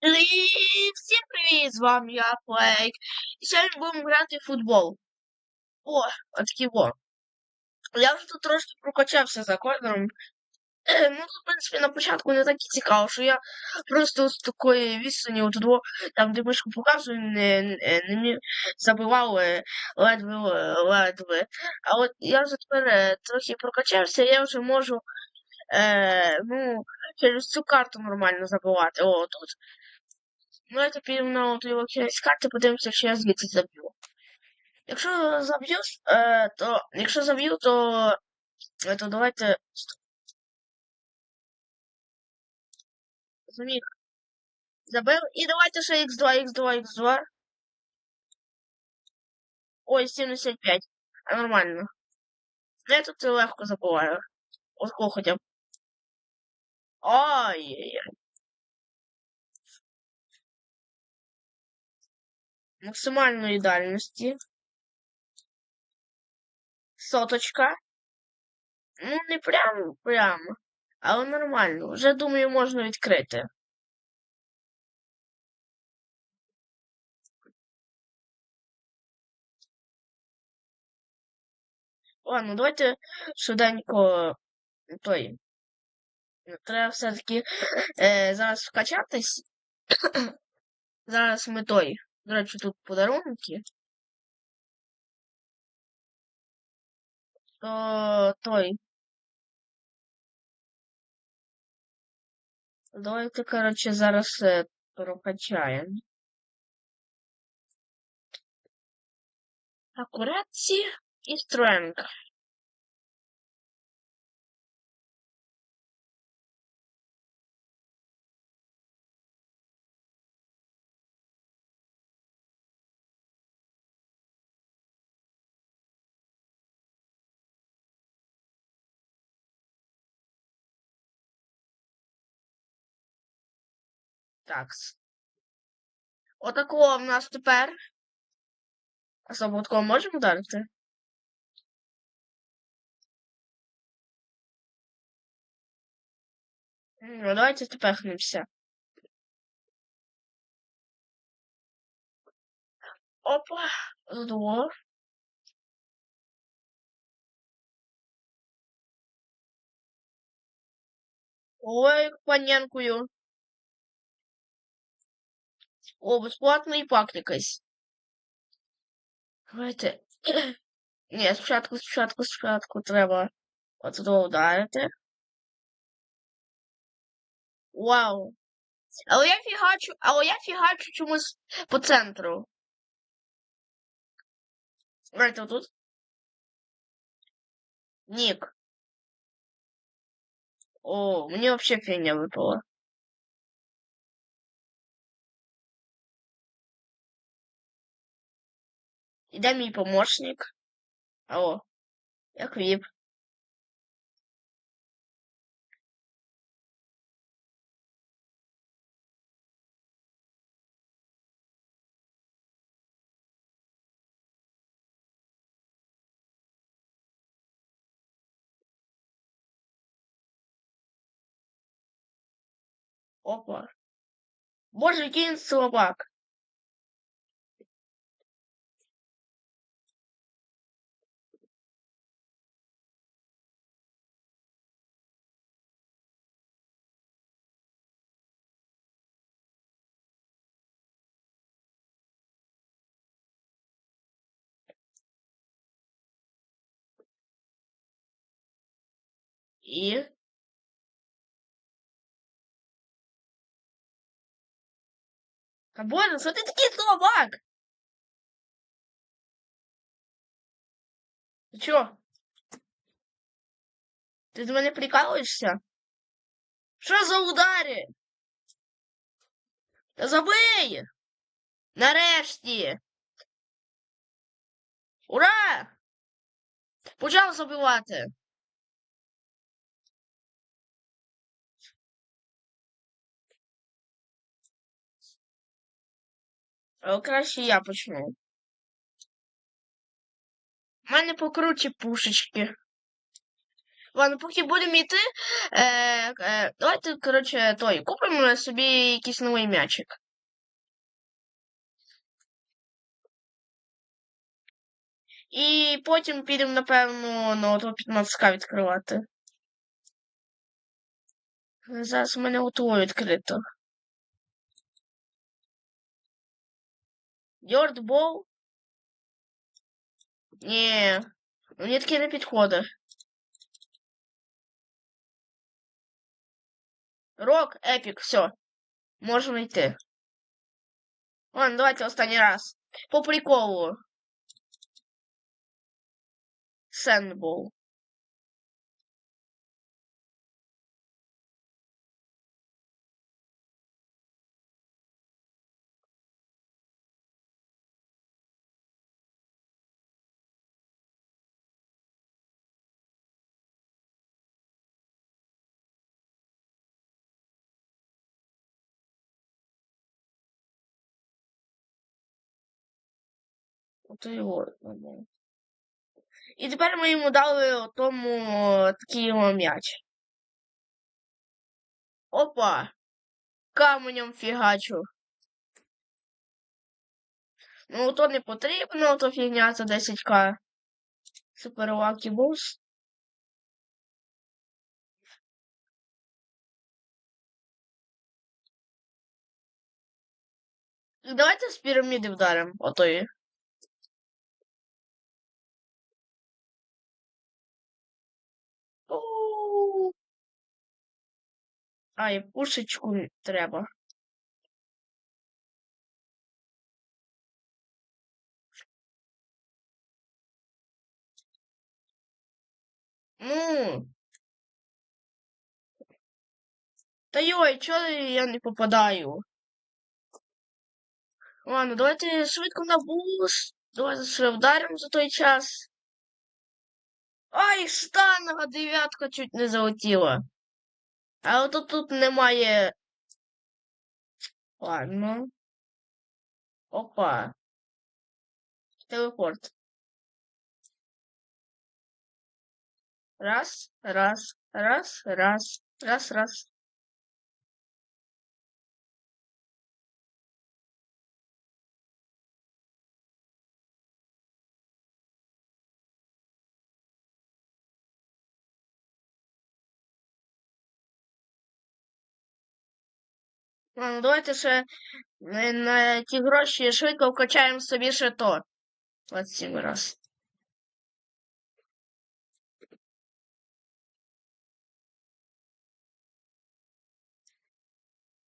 І всім привіт! З вами я Флейк. І сьогодні будемо грати в футбол. О, отакі во. Я вже тут трошки прокачався за кодером. Ну, тут, в принципі, на початку не так і цікаво, що я просто з такої відстані от дво, там, де мишку показую, не, не, не міг забивав е, ледве, е, ледве. А от я вже тепер е, трохи прокачався, я вже можу е, ну, через цю карту нормально забивати. О, тут. Ну, это підемо на кінець карти, подивимося, якщо я звідси заб'ю. Якщо заб'ю, е, то якщо заб'ю, то, то давайте. Зміг. Забив. І давайте ще x2, x2, x2. Ой, 75. А нормально. Я тут легко забуваю. От кого хоча б. Ай-яй-яй. Максимальної дальності. Соточка. Ну, не прямо, прямо. Але нормально. Вже думаю, можна відкрити. Ладно, давайте швиденько той. Треба все-таки е, зараз вкачатись. зараз ми той. До речі, тут подарунки. То той. Давайте, коротше, зараз е, прокачаємо. Акурація і стренг. Такс. Отакого в нас тепер. А слободком можемо вдарити? Ну, давайте тепехнемося. Опа, здорово. Ой, паненкую. О, безплатний пак якийсь. Давайте. Ні, спочатку, спочатку, спочатку треба от ударити. Вау. Але я фігачу, але я фігачу чомусь по центру. Давайте отут. Нік. О, мені вообще фігня випала. Іде мій помощник. Алло. Як віп. Опа. Боже, який слабак. Та боже, що ти такий слабак? Ти чо? Ти з мене прикалуєшся? Що за удари? Та забий! Нарешті! Ура! Почав забивати! Але краще я почну. У мене покруче пушечки. Ладно, поки будемо йти, е, е, давайте, коротше, той, купимо собі якийсь новий м'ячик. І потім підемо, напевно, на ото 15к відкривати. Зараз у мене готово відкрито. Йордбол? Ні, мені таке не підходить. Рок, епік, все. Можемо йти. Ладно, давайте останній раз. По приколу. Сендбол. Його. ну. І тепер ми йому дали тому такий його м'яч. Опа! Каменем фігачу. Ну, то не потрібно, то фігня за 10к. Супер Lucky Boost. І Давайте з піраміди вдаримо, отої. О. А, і пушечку треба. Ну. Та йой, чого я не попадаю? Ладно, давайте швидко на буст. Давайте ще вдаримо за той час. Ай, штанга дев'ятка чуть не залетіла. Але тут тут немає. Ладно. Опа. Телепорт. Раз, раз, раз, раз, раз, раз. Ладно, давайте ще на, на ті гроші швидко вкачаємо собі ще то. 27 раз.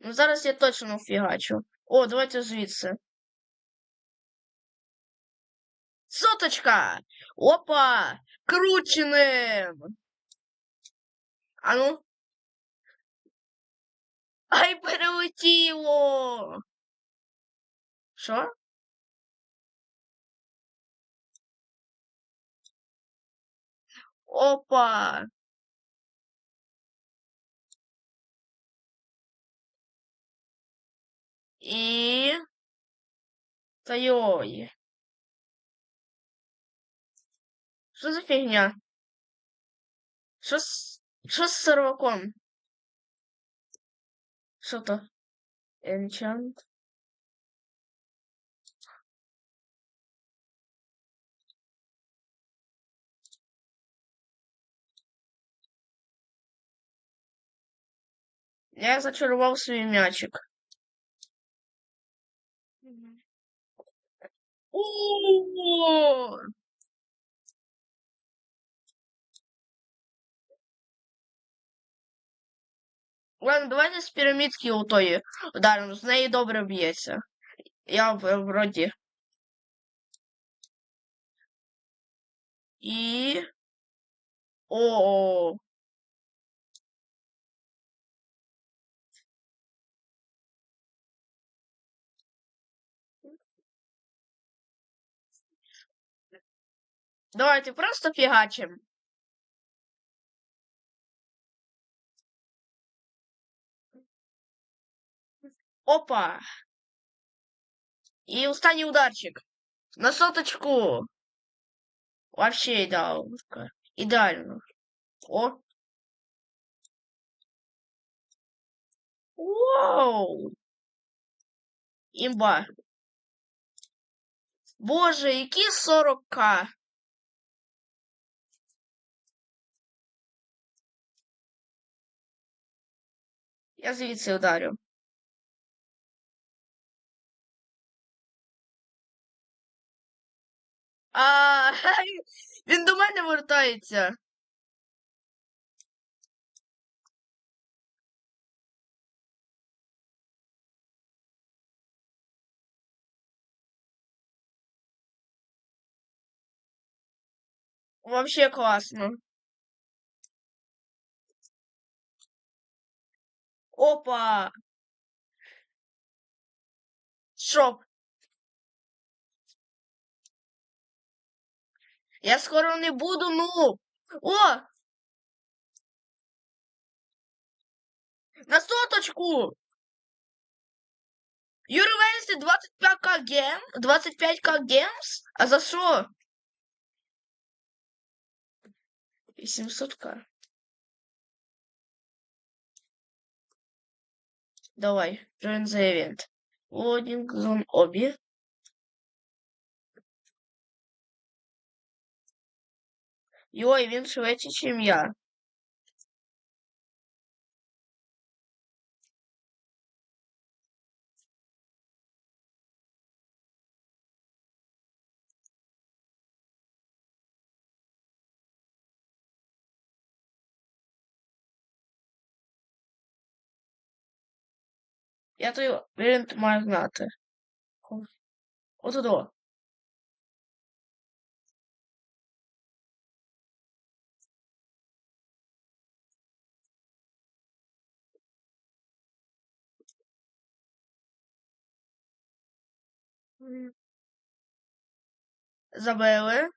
Ну зараз я точно вфігачу. О, давайте звідси. Соточка! Опа! Крученим! А ну? Ай, перелетіло! Що? Опа! І... Та йой. Що за фігня? Що з... Що з серваком? Що то? Enchant? Я зачарував свій м'ячик. О! Ладно, давайте з пірамідки у тої ударимо, з неї добре б'ється. Я вроді. І. О. Давайте просто фігачим. Опа. І останній ударчик. На соточку. Вообще ідеально. Ідеально. О. Вау! Імба. Боже, які 40к. Я звідси ударю. А, він до мене вертається. Вообще классно. Опа! Шоп. Я скоро не буду, ну. О! На соточку! Юрий Венсі 25к гем, 25к гемс? А за що? 700к. Давай, join the event. Loading zone обі. Йой, він швидше, чим я. Я той варіант маю знати. Отудо. Zabajele.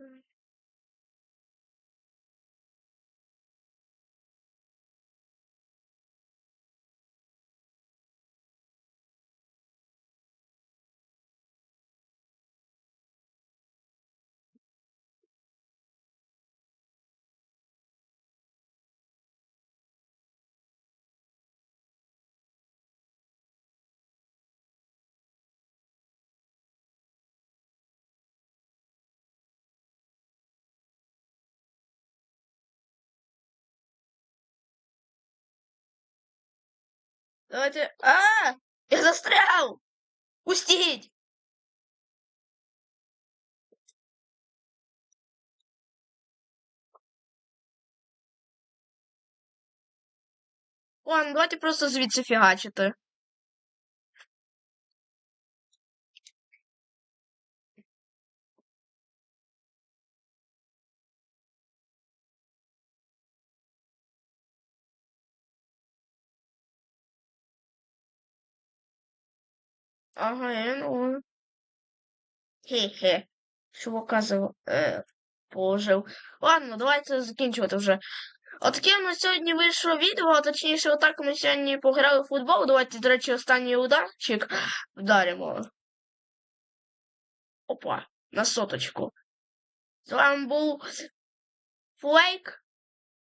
Mm. Давайте. А! Я застрял! Пустить! Ладно, давайте просто звідси фігачити. Ага, ну. Хе-хе. Чувака за... Е, положив. Ладно, давайте закінчувати вже. Отаке на сьогодні вийшло відео, а точніше, отак ми сьогодні пограли в футбол. Давайте, до речі, останній ударчик вдаримо. Опа, на соточку. З вами був Флейк.